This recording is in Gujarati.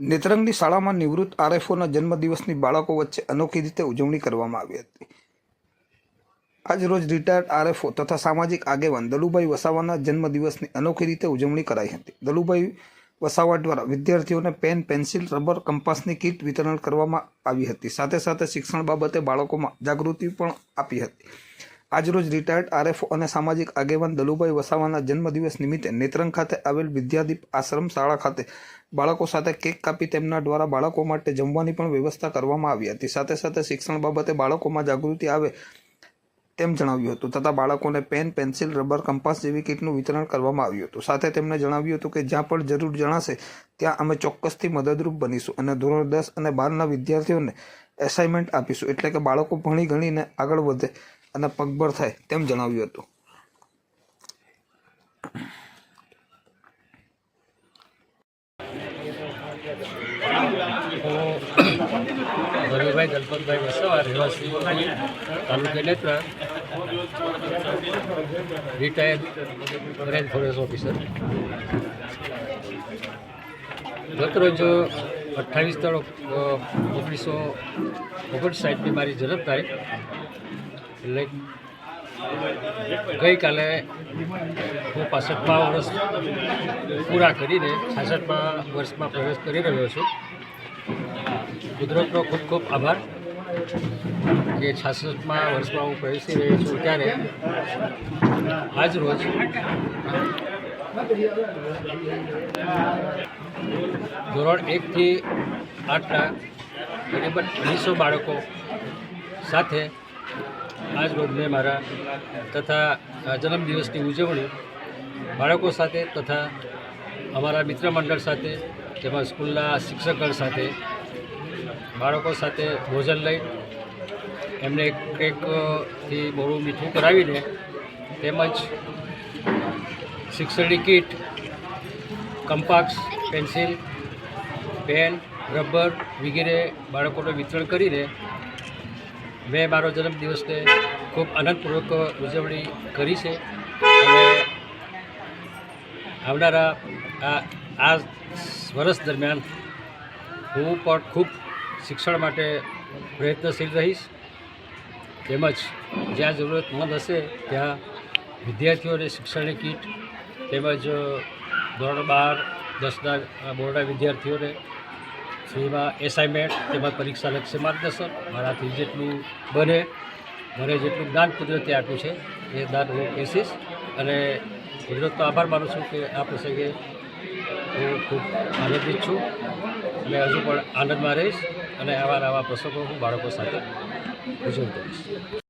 નેત્રંગની શાળામાં નિવૃત્ત આરએફઓના જન્મદિવસની બાળકો વચ્ચે અનોખી રીતે ઉજવણી કરવામાં આવી હતી. આજરોજ રિટાયર્ડ આરએફઓ તથા સામાજિક આગેવાન દલુભાઈ વસાવાના જન્મદિવસની અનોખી રીતે ઉજવણી કરાઈ હતી. દલુભાઈ વસાવા દ્વારા વિદ્યાર્થીઓને પેન, પેન્સિલ, રબર, કંપાસની કીટ વિતરણ કરવામાં આવી હતી. સાથે સાથે શિક્ષણ બાબતે બાળકોમાં જાગૃતિ પણ આપી હતી. આજરોજ રિટાયર્ડ આરએફઓ અને સામાજિક આગેવાન દલુભાઈ વસાવાના જન્મદિવસ નિમિત્તે નેત્રંગ ખાતે આવેલ વિદ્યાદીપ આશ્રમ શાળા ખાતે બાળકો સાથે કેક કાપી તેમના દ્વારા બાળકો માટે જમવાની પણ વ્યવસ્થા કરવામાં આવી હતી. સાથે સાથે શિક્ષણ બાબતે બાળકોમાં જાગૃતિ આવે તેમ જણાવ્યું હતું તથા બાળકોને પેન, પેન્સિલ, રબર, કંપાસ જેવી કીટનું વિતરણ કરવામાં આવ્યું હતું. સાથે તેમણે જણાવ્યું હતું કે જ્યાં પણ જરૂર જણાશે ત્યાં અમે ચોક્કસથી મદદરૂપ બનીશું અને ધોરણ દસ અને બારના વિદ્યાર્થીઓને એસાઇનમેન્ટ આપીશું. એટલે કે બાળકો ભણી ગણીને આગળ વધે અને પગભર થાય તેમ જણાવ્યું હતું. હું ધનુભાઈ દલપતભાઈ વસાવા, રહેવાસી તાલુકે Netra. Retired range forest officer ગતરોજ અઠ્ઠાવીસ ત્રણ ઓગણીસો ઓગણસાઠની મારી જન્મ તારીખ એટલે ગઈકાલે હું પાસઠમાં વર્ષ પૂરા કરીને છાસઠમાં વર્ષમાં પ્રવેશ કરી રહ્યો છું. કુદરતનો ખૂબ ખૂબ આભાર કે છાસઠમાં વર્ષમાં હું પ્રવેશી રહ્યો છું ત્યારે. આજ રોજ ધોરણ એકથી આઠના તકરીબન અઢીસો બાળકો સાથે આજ રોજ મેં મારા તથા જન્મદિવસની ઉજવણી બાળકો સાથે તથા અમારા મિત્ર મંડળ સાથે, તેમજ સ્કૂલના શિક્ષકગણ સાથે, બાળકો સાથે ભોજન લઈ, એમને કેકથી મોડું મીઠું કરાવીને તેમજ શિક્ષણની kit compass pencil, pen, rubber વગેરે બાળકોને વિતરણ કરીને મેં મારો જન્મદિવસને ખૂબ આનંદપૂર્વક ઉજવણી કરી છે અને આવનારા આ આ વર્ષ દરમિયાન હું પણ ખૂબ શિક્ષણ માટે પ્રયત્નશીલ રહીશ. તેમજ જ્યાં જરૂરતમંદ હશે ત્યાં વિદ્યાર્થીઓને શિક્ષણની કીટ તેમજ ધોરણ બાર દસના બોર્ડના વિદ્યાર્થીઓને ફ્રીમાં એસાઇનમેન્ટ તેમજ પરીક્ષાલક્ષી માર્ગદર્શન મારાથી જેટલું બને, મને જેટલું જ્ઞાન કુદરતે આપ્યું છે, એ જ્ઞાન હું કહીશ અને કુદરતનો આભાર માનું છું કે આ પ્રસંગે હું ખૂબ આનંદિત છું અને હજુ પણ આનંદમાં રહીશ અને આવા નવા પ્રસંગો હું બાળકો સાથે ઉજવતો રહીશ.